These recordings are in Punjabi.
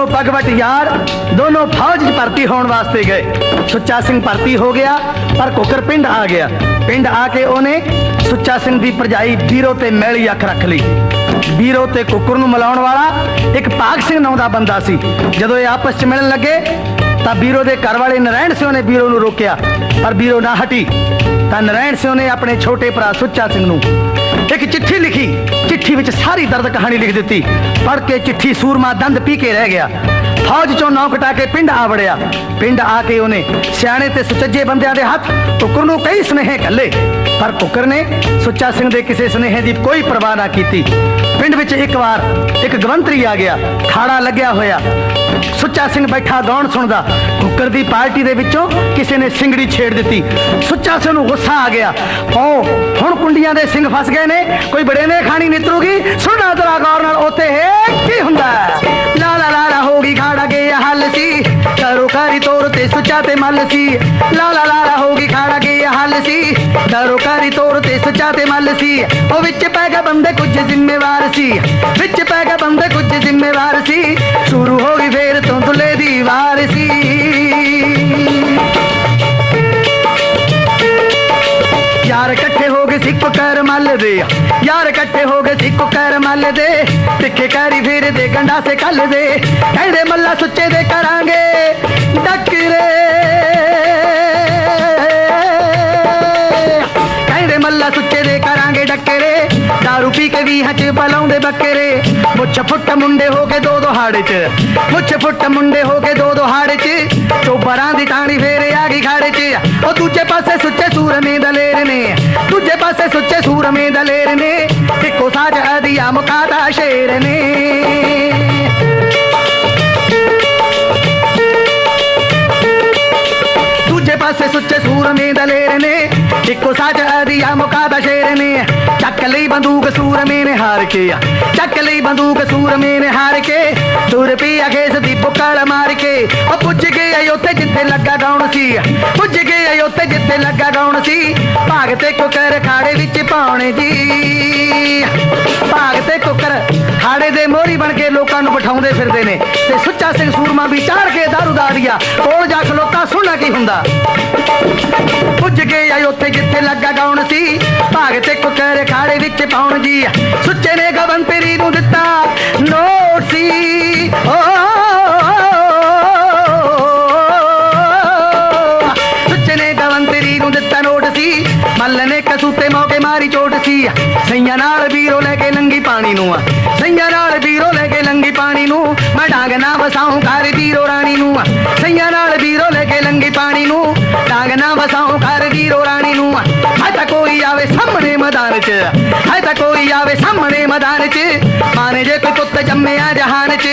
ਦੋਨੋਂ ਭਗਵਤ ਯਾਰ ਦੋਨੋਂ ਫੌਜ 'ਚ ਭਰਤੀ ਹੋਣ ਵਾਸਤੇ ਗਏ। ਸੁੱਚਾ ਸਿੰਘ ਭਰਤੀ ਹੋ ਗਿਆ, ਪਰ ਕੁੱਕਰ ਪਿੰਡ ਆ ਗਿਆ। ਪਿੰਡ ਆ ਕੇ ਉਹਨੇ ਸੁੱਚਾ ਸਿੰਘ ਦੀ ਭਰਜਾਈ ਬੀਰੋ ਤੇ ਮੈਲੀ ਅੱਖ ਰੱਖ ਲਈ। ਬੀਰੋ ਤੇ ਕੁੱਕਰ ਨੂੰ ਮਿਲਾਉਣ ਵਾਲਾ ਇੱਕ ਪਾਕ ਸਿੰਘ ਨਾਂ ਦਾ ਬੰਦਾ ਸੀ। ਜਦੋਂ ਇਹ ਆਪਸ 'ਚ ਮਿਲਣ ਲੱਗੇ, ਤਾਂ ਬੀਰੋ ਦੇ ਘਰ ਵਾਲੇ ਨਰਾਇਣ ਸਿੰਘ ਨੇ ਬੀਰੋ ਨੂੰ ਰੋਕਿਆ, ਪਰ ਬੀਰੋ ਨਾ ਹਟੀ। ਤਾਂ ਨਰਾਇਣ ਸਿੰਘ ਨੇ ਆਪਣੇ ਛੋਟੇ ਭਰਾ ਸੁੱਚਾ ਸਿੰਘ ਨੂੰ ਇੱਕ ਚਿੱਠੀ ਲਿਖੀ ਚਿੱਠੀ ਵਿੱਚ ਸਾਰੀ ਦਰਦ ਕਹਾਣੀ ਲਿਖ ਦਿੱਤੀ। ਪੜ੍ਹ ਕੇ ਚਿੱਠੀ ਸੂਰਮਾ ਦੰਦ ਪੀ ਕੇ ਰਹਿ ਗਿਆ। ਫੌਜ ਚੋਂ ਨੌ ਕਟਾ ਕੇ ਪਿੰਡ ਆ ਵੜਿਆ। ਪਿੰਡ ਆ ਕੇ ਉਹਨੇ ਸਿਆਣੇ ਤੇ ਸੁਚੱਜੇ ਬੰਦਿਆਂ ਦੇ ਹੱਥ ਕੁੱਕਰ ਨੂੰ ਕਈ ਸਨੇਹੇ ਕੱਲੇ। ਪਰ ਕੁੱਕਰ ਨੇ ਸੁੱਚਾ ਸਿੰਘ ਦੇ ਕਿਸੇ ਸੁਨੇਹੇ ਦੀ ਕੋਈ ਪਰਵਾਹ ਨਾ ਕੀਤੀ। ਪਿੰਡ ਵਿੱਚ ਇੱਕ ਵਾਰ ਇੱਕ ਗਵੰਤਰੀ ਆ ਗਿਆ। ਖਾੜਾ ਲੱਗਿਆ ਹੋਇਆ। ਸੁੱਚਾ ਸਿੰਘ ਬੈਠਾ ਗਾਉਣ ਸੁਣਦਾ। ਕੁੱਕਰ ਦੀ ਪਾਰਟੀ ਦੇ ਵਿੱਚੋਂ ਕਿਸੇ ਨੇ ਸਿੰਗੜੀ ਛੇੜ ਦਿੱਤੀ। ਸੁੱਚਾ ਸਿੰਘ ਨੂੰ ਗੁੱਸਾ ਆ ਗਿਆ। ਓ ਹੁਣ ਕੁੰਡੀਆਂ ਦੇ ਸਿੰਘ ਫਸ ਗਏ ਨੇ। ਕੋਈ ਬੜੇ ਨੇ ਖਾਣੀ ਨਿਤਰੂਗੀ। ਸੁਣਨਾ ਤੇਰਾ ਗੌਰ ਨਾਲ, ਉੱਥੇ ਹੈ ਕੀ ਹੁੰਦਾ ਕਾਰੀ ਤੋਰ ਤੇ ਸੁੱਚਾ ਤੇ ਮੱਲ ਸੀ ਲਾ ਲਾ ਲਾ ਲਾ ਹੋ ਗਈ ਖਾੜਾ ਗਿਆ ਹੱਲ ਸੀ ਕਰੋ ਕਾਰੀ ਤੋਰ ਤੇ ਸੁੱਚਾ ਤੇ ਮੱਲ ਸੀ ਉਹ ਵਿੱਚ ਪੈ ਗਏ ਬੰਦੇ ਕੁਝ ਜ਼ਿੰਮੇਵਾਰ ਸੀ ਵਿੱਚ ਪੈ ਗਏ ਬੰਦੇ ਕੁਝ ਜ਼ਿੰਮੇਵਾਰ ਸੀ ਸ਼ੁਰੂ ਹੋ ਗਈ ਫੇਰ ਤੋਂ ਦੁੱਲੇ ਦੀ ਵਾਰ ਸੀ ਯਾਰ ਇਕੱਠੇ ਹੋ ਗਏ ਸਿੱਖ ਕਰ ਮੱਲ ਦੇ ਯਾਰ ਇਕੱਠੇ ਹੋ ਗਏ ਸਿੱਖ ਕੇ ਵੀ ਹੱਥ ਪਲਾਉਂਦੇ ਬੱਕਰੇ। ਮੁੱਛ ਫੁੱਟ ਮੁੰਡੇ ਹੋ ਕੇ ਦੋ ਦੋ ਹਾੜੇ ਚ। ਮੁੱਛ ਫੁੱਟ ਮੁੰਡੇ ਹੋ ਕੇ ਦੋ ਦੋ ਹਾੜੇ ਚ। ਚੋਬਰਾਂ ਦੀ ਟਾਣੀ ਫੇਰ ਆ ਗਈ ਖਾੜੇ ਚ। ਉਹ ਦੂਜੇ ਪਾਸੇ ਸੁੱਚੇ ਸੂਰਮੇ ਦਲੇਰ ਨੇ। ਦੂਜੇ ਪਾਸੇ ਸੁੱਚੇ ਸੂਰਮੇ ਦਲੇਰ ਨੇ। ਇੱਕੋ ਸਾਜ ਅਦੀਆ ਮੁਕਾਦਾ ਸ਼ੇਰ ਨੇ। ਇੱਕੋ ਸਾਜ ਅਦੀਆ ਮੁਕਾਦਾ ਸ਼ੇਰ ਚੱਕ ਲਈ ਬੰਦੂਕ ਸੂਰਮੇ ਨੇ ਹਾਰ ਕੇ। ਚੱਕ ਲਈ ਬੰਦੂਕ ਸੂਰਮੇ ਨੇ ਹਾਰ ਕੇ। ਤੁਰ ਪਈ ਅਖੇਸ ਦੀ ਬੁੱਕਲ ਮਾਰ ਕੇ। ਉਹ ਪੁੱਜ ਗਏ ਉੱਥੇ ਜਿੱਥੇ ਲੱਗਾ ਗਾਉਣ ਸੀ। ਪੁੱਜ ਗਏ ਉੱਥੇ ਜਿੱਥੇ ਲੱਗਾ ਗਾਉਣ ਸੀ। ਭਾਗ ਤੇ ਕੁਕਰ ਖਾੜੇ ਵਿੱਚ ਪਾਉਣੇ ਜੀ। ਭਾਗ ਤੇ ਕੁਕਰ ਖਾੜੇ ਦੇ ਮੋਹਰੀ ਬਣ ਕੇ ਲੋਕਾਂ ਨੂੰ ਬਿਠਾਉਂਦੇ ਫਿਰਦੇ ਨੇ। ਤੇ ਸੁੱਚਾ ਸਿੰਘ ਸੂਰਮਾ ਵੀ ਚਾੜ ਕੇ ਦਾਰੂ ਦਾਰੀਆ ਕੋਲ ਜਾ ਖਲੋਤਾ ਸੁਣਨਾ ਕੀ ਹੁੰਦਾ। ਪੁੱਜ ਗਏ ਆਈ ਉੱਥੇ ਜਿੱਥੇ ਲੱਗਾ ਗਾਉਣ ਸੀ। ਭਾਗ ਤੇ ਕੁਕਰ ਖਾੜੇ ਵਿੱਚ ਪਾਉਣ ਜੀ। ਸੁੱਚੇ ਨੇ ਗਵੰਤਰੀ ਨੂੰ ਦਿੱਤਾ ਨੋਟ ਸੀ। ਓ, ਸੁੱਚੇ ਨੇ ਗਵੰਤਰੀ ਨੂੰ ਦਿੱਤਾ ਨੋਟ ਸੀ। ਮੱਲ ਨੇ ਕਸੂਤੇ ਮੌਕੇ ਮਾਰੀ ਚੋਟ ਸੀ। ਸਈਆਂ ਨਾਲ ਵੀਰੋ ਲੈ ਕੇ ਲੰਗੀ ਪਾਣੀ ਨੂੰ। ਸਈਆਂ ਨਾਲ ਵੀਰੋ ਲੈ ਕੇ ਲੰਗੀ ਪਾਣੀ ਨੂੰ। ਮੈਂ ਡਾਂਗ ਨਾ ਵਸਾਉਂ ਘਰ ਵੀਰੋ ਰਾਣੀ ਨੂੰ। ਸਈਆਂ ਨਾਲ ਵੀਰੋ ਲੈ ਕੇ ਲੰਗੀ ਪਾਣੀ ਨੂੰ। ਡਾਂਗ ਨਾ ਵਸਾਉਂ ਘਰ 'ਚ। ਹਾਏ ਤਾਂ ਕੋਈ ਆਵੇ ਸਾਹਮਣੇ ਮੈਦਾਨ 'ਚ। ਮਾਨੇ ਜੇ ਕੋਈ ਪੁੱਤ ਜੰਮਿਆ ਜਹਾਨ 'ਚ।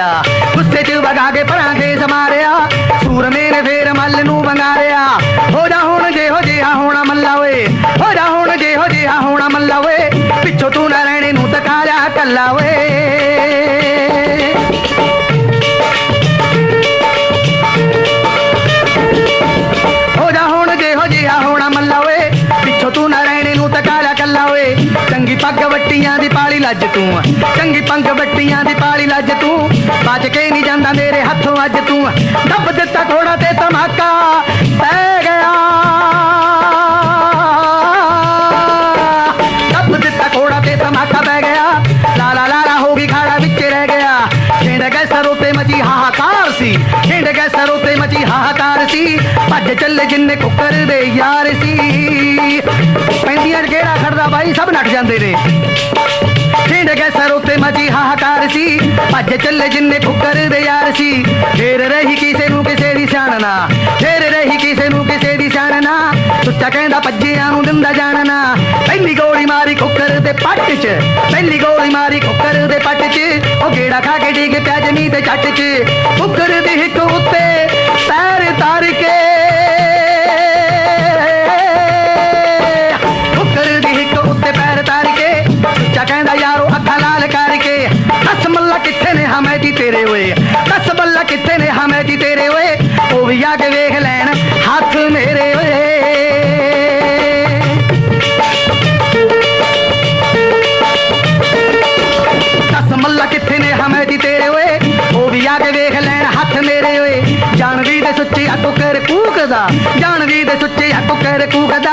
ਮਾਰਿਆ। ਗੁੱਸੇ 'ਚ ਵਗਾ ਕੇ ਭਰਾਂ ਖੇਸ ਮਾਰਿਆ ਸੂਰਮੇ ਨੇ ਫੇਰ ਮੱਲ ਨੂੰ ਬੰਗਾਰਿਆ ਹੋ ਜਾ ਹੁਣ ਜਿਹੋ ਜਿਹਾ ਹੋਣਾ ਮੱਲਾ ਓਏ। ਹੋ ਜਾ ਹੁਣ ਜਿਹੋ ਜਿਹਾ ਹੋਣਾ ਮੱਲਾ ਓਏ। ਪਿੱਛੋਂ ਤੂੰ ਨਾ ਰਹਿਣੇ ਨੂੰ ਤਕਾ ਜਾ ਕੱਲਾ ਓਏ। ਹੋ ਜਾ ਹੁਣ ਜਿਹੋ ਜਿਹਾ ਹੋਣਾ ਮੱਲਾ ਓਏ। ਪਿੱਛੋਂ ਤੂੰ ਨਾ ਰਹਿਣੇ ਨੂੰ ਤਕਾਲਾ ਕੱਲਾ ਓਏ। ਚੰਗੀ ਪੱਗ ਵੱਟੀਆਂ ਦੀ ਪਾਲੀ ਲੱਜ ਤੂੰ। ਚੰਗੀ ਪੰਗ ਵੱਟੀਆਂ ਦੀ ਪਾਲੀ ਲੱਜ ਤੂੰ। ਬਚ ਕੇ ਨਹੀਂ ਜਾਂਦਾ ਮੇਰੇ ਹੱਥੋਂ ਅੱਜ ਤੂੰ। ਦੱਬ ਦਿੱਤਾ ਘੋੜਾ ਤੇ ਧਮਾਕਾ, ਪੈ ਗਿਆ। ਦੱਬ ਦਿੱਤਾ ਘੋੜਾ ਤੇ ਧਮਾਕਾ, ਪੈ ਗਿਆ। ਲਾ ਲਾ ਲਾ ਹੋ ਗਈ ਖਾੜਾ ਵਿੱਚ ਰਹਿ ਗਿਆ। ਛਿੰਡ ਗਏ ਸਰੋਂ ਤੇ ਮਚੀ ਹਾਹਾਕਾਰ ਸੀ। ਛਿੰਡ ਗਏ ਸਰੋਂ ਤੇ ਮਚੀ ਹਾਹਾਕਾਰ ਸੀ। ਭੱਜ ਚੱਲੇ ਜਿੰਨੇ ਕੁੱਕਰ ਦੇ ਯਾਰ ਸੀ। ਪੈਂਦੀਆਂ ਕਿਹੜਾ ਖੜਦਾ ਬਾਈ, ਸਭ ਨੱਠ ਜਾਂਦੇ ਨੇ। ਛਿੰਡ ਗਏ ਸਰੋਂ ਤੇ ਮਚੀ ਹਾਹਾਕਾਰ ਸੀ। ਭੱਜ ਚੱਲੇ ਜਿੰਨੇ ਕੁੱਕਰ ਦੇ ਯਾਰ ਸੀ। ਫੇਰ ਰਹੀ ਕਿਸੇ ਨੂੰ ਕਿਸੇ ਦੀ ਸਿਆਣਨਾ ਫੇਰ ਰਹੀ ਕਿਸੇ ਨੂੰ ਕਿਸੇ ਦੀ ਸਿਆਣਨਾ ਸੁੱਚਾ ਕਹਿੰਦਾ ਭੱਜਿਆਂ ਨੂੰ ਦਿੰਦਾ ਜਾਣਨਾ ਪਹਿਲੀ ਗੋਲੀ ਮਾਰੀ ਕੁੱਕਰ ਦੇ ਪੱਟ 'ਚ। ਪਹਿਲੀ ਗੋਲੀ ਮਾਰੀ ਕੁੱਕਰ ਦੇ ਪੱਟ 'ਚ। ਉਹ ਗੇੜਾ ਖਾ ਕੇ ਡਿੱਗ ਪਿਆ ਜ਼ਮੀਨ ਤੇ ਛੱਟ 'ਚ। ਕੁੱਕਰ ਦੀ ਹਿੱਕ ਮੇਰੇ ਓਏ ਉਹ ਵੀ ਆ ਕੇ ਵੇਖ ਲੈਣ ਹੱਥ ਮੇਰੇ ਦਾ ਜਾਣ ਵੀ ਦੇ ਸੁੱਚੇ ਹੱਕ ਕੂਕਦਾ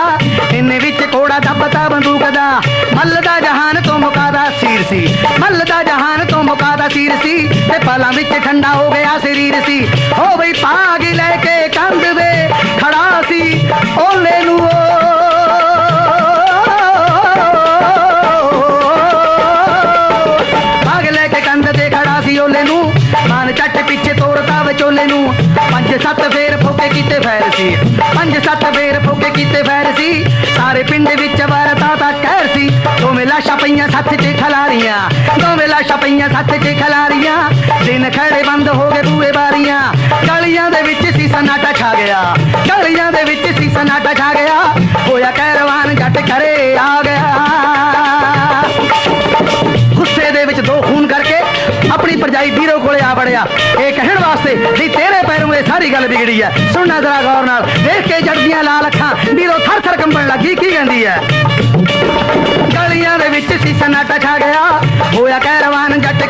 ਇੰਨੇ ਵਿੱਚ ਕੋੜਾ ਦੱਬਤਾ ਬੰਦੂਕ ਦਾ ਮੱਲ ਦਾ ਜਹਾਨ ਤੋਂ ਮੁਕਾਦਾ ਸੀਰ ਸੀ ਮੱਲ ਦਾ ਜਹਾਨ ਤੋਂ ਮੁਕਾਦਾ ਸੀਰ ਸੀ ਤੇ ਪਲਾਂ ਵਿੱਚ ਠੰਡਾ ਹੋ ਗਿਆ ਸਰੀਰ ਸੀ। ਹੋ ਬਈ ਪਾਗ ਲੈ ਕੇ ਕੰਧ ਵੇ ਖੜਾ ਸੀ, ਓਲੇ ਫੇਰ ਕੀਤੇ ਫੈਰ ਸੀ। ਪੰਜ ਸੱਤ ਬੇਰ ਫੋਕੇ ਕੀਤੇ ਫੈਰ ਸੀ। ਸਾਰੇ ਪਿੰਡ ਵਿੱਚ ਵਰਤਾ ਤਾਂ ਕਹਿਰ ਸੀ। ਦੋਵੇਂ ਲਾਸ਼ਾਂ ਪਈਆਂ ਸੱਤ 'ਚ ਖਲਾਰੀਆਂ। ਦੋਵੇਂ ਲਾਸ਼ਾਂ ਪਈਆਂ ਸੱਤ 'ਚ ਖਲਾਰੀਆਂ। ਦਿਨ ਖੜੇ ਬੰਦ ਹੋ ਗਏ ਬੂਏ ਬਾਰੀਆਂ ਗਲੀਆਂ ਦੇ ਵਿੱਚ ਸੀ ਸਨਾਟਾ ਛਾ ਗਿਆ। ਗਲੀਆਂ ਦੇ ਵਿੱਚ ਸੀ ਸਨਾਟਾ ਛਾ ਗਿਆ। ਹੋਇਆ ਕਹਿਰਵਾਨ ਜੱਟ ਘਰੇ ਆਪਣੀ ਵੀਰੋ ਕੋਲੇ ਆ ਵੜਿਆ। ਇਹ ਕਹਿਣ ਵਾਸਤੇ ਵੀ ਤੇਰੇ ਪੈਰੋਂ ਇਹ ਸਾਰੀ ਗੱਲ ਵਿਗੜੀ ਹੈ ਸੁਣਨਾ ਜ਼ਰਾ ਗੌਰ ਨਾਲ। ਦੇਖ ਕੇ ਜੜਦੀਆਂ ਲਾਲ ਅੱਖਾਂ। ਵੀਰੋ ਥਰ ਥਰ ਕੰਬਣ ਲੱਗੀ, ਕੀ ਕਹਿੰਦੀ ਹੈ ਗਲੀਆਂ ਦੇ ਵਿੱਚ ਸੀ ਸਨਾਟਾ ਛਾ ਗਿਆ। ਹੋਇਆ ਕਹਿਰਵਾਨ ਜੱਟ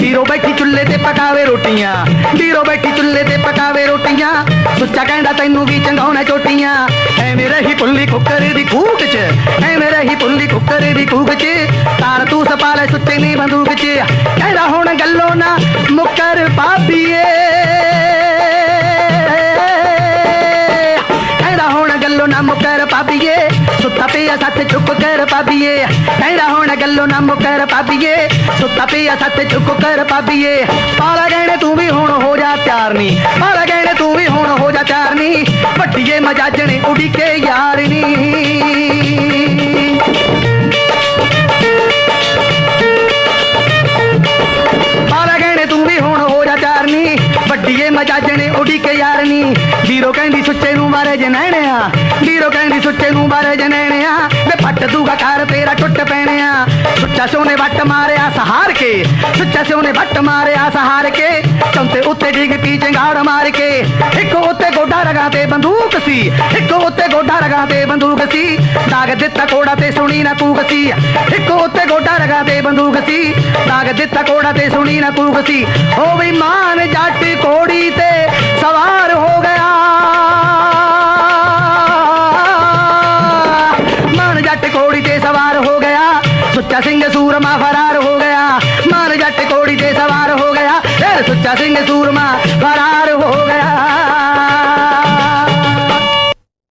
ਖੜੇ ਬੈਠੀ ਚੁੱਲ੍ਹੇ ਤੇ ਪਕਾਵੇ ਰੋਟੀਆਂ। ਵੀਰੋ ਬੈਠੀ ਚੁੱਲ੍ਹੇ ਤੇ ਪਕਾਵੇ ਰੋਟੀਆਂ। ਸੁੱਚਾ ਕਹਿੰਦਾ ਤੈਨੂੰ ਵੀ ਚੰਗਾਉਣਾ ਚੋਟੀਆਂ। ਐਵੇਂ ਰਹੀ ਪੁੱਲੀ ਕੁੱਕਰ ਦੀ ਕੂਕ ਚ। ਐਵੇਂ ਰਹੀ ਪੁੱਲੀ ਕੁੱਕਰ ਦੀ ਕੂਕ ਚ। ਤਾਰ ਤੂੰ ਸਪਾਲੇ ਸੁੱਤੇ ਨੀ ਬੰਦੂਕ ਚ। ਕਹਿੰਦਾ ਹੁਣ ਗੱਲੋਂ ਨਾ ਮੁੱਕਰ ਪਾਪੀਏ ਕਹਿੰਦਾ ਹੁਣ ਗੱਲੋਂ ਨਾ ਮੁੱਕਰ ਪਾਪੀਏ ਸੁੱਤਾ ਪਿਆ ਸੱਤ ਚੁੱਪ ਕਰ ਪਾਪੀਏ ਕਹਿੰਦਾ ਹੁਣ ਗੱਲੋਂ ਨਾ ਮੁਕਰ ਪਾਪੀਏ ਸੁੱਤਾ ਪਿਆ ਸੱਤ ਚੁੱਪ ਕਰ ਪਾਪੀਏ ਪਾਲਾ ਗਹਿਣੇ ਤੂੰ ਵੀ ਹੁਣ ਹੋ ਜਾ ਤਿਆਰ ਨੀ। ਪਾਲਾ ਗਹਿਣੇ ਤੂੰ ਵੀ ਹੁਣ ਹੋ ਜਾ ਤਿਆਰ ਨੀ। ਵੱਡੀਏ ਮਜਾਜਣੇ ਉਡੀ ਕੇ ਯਾਰ ਨੀ। ਪਾਲਾ ਗਹਿਣੇ ਤੂੰ ਵੀ ਹੁਣ ਹੋ ਜਾ ਚਾਰਨੀ ਵੱਡੀਏ ਮਜਾਜਣੇ ਉਡੀ ਕੇ ਯਾਰਨੀ ਵੀਰੋ ਕਹਿੰਦੀ ਸੁੱਚੇ ਨੂੰ ਬਾਰੇ ਜਨੈਣਿਆ। ਵੀਰੋ ਕਹਿੰਦੀ ਸੁੱਚੇ ਨੂੰ ਬਾਰੇ ਜਨੈਣਿਆ। ਵੇ ਫੱਟ ਦੂਗਾ ਘਰ ਤੇਰਾ ਟੁੱਟ ਪੈਣਿਆ। ਸੁੱਚਾ ਸੋਨੇ ਵੱਟ ਮਾਰਿਆ ਸਹਾਰ ਕੇ। ਸੁੱਚਾ ਸੋਨੇ ਵੱਟ ਮਾਰਿਆ ਸਹਾਰ ਕੇ। ਚੌਂਤੇ ਉੱਤੇ ਡਿੱਗ ਪੀ ਚੰਗਾੜ ਮਾਰ ਕੇ। ਇੱਕ ਉੱਤੇ ਗੋਡਾ ਰਗਾ ਤੇ ਬੰਦੂਕ ਸੀ। ਇੱਕ ਉੱਤੇ ਗੋਡਾ ਰਗਾ ਤੇ ਬੰਦੂਕ ਸੀ। ਦਾਗ ਦਿੱਤਾ ਕੋੜਾ ਤੇ ਸੁਣੀ ਨਾ ਕੂਕ ਸੀ। ਇੱਕ ਉੱਤੇ ਗੋਡਾ ਰਗਾ ਤੇ ਬੰਦੂਕ ਸੀ। ਦਾਗ ਦਿੱਤਾ ਕੋੜਾ ਤੇ ਸੁਣੀ ਨਾ ਕੂਕ ਸੀ। ਹੋ ਵੀ ਮਾਨ ਜੱਟ ਕੋੜੀ ਤੇ ਸਵਾਰ ਹੋ ਗਿਆ। ਸੂਰਮਾ ਫਰਾਰ ਹੋ ਗਿਆ। ਮਾਨ ਜੱਟ ਕੋੜੀ ਤੇ ਸਵਾਰ ਹੋ ਗਿਆ। ਫਿਰ ਸੁੱਚਾ ਸਿੰਘ ਸੂਰਮਾ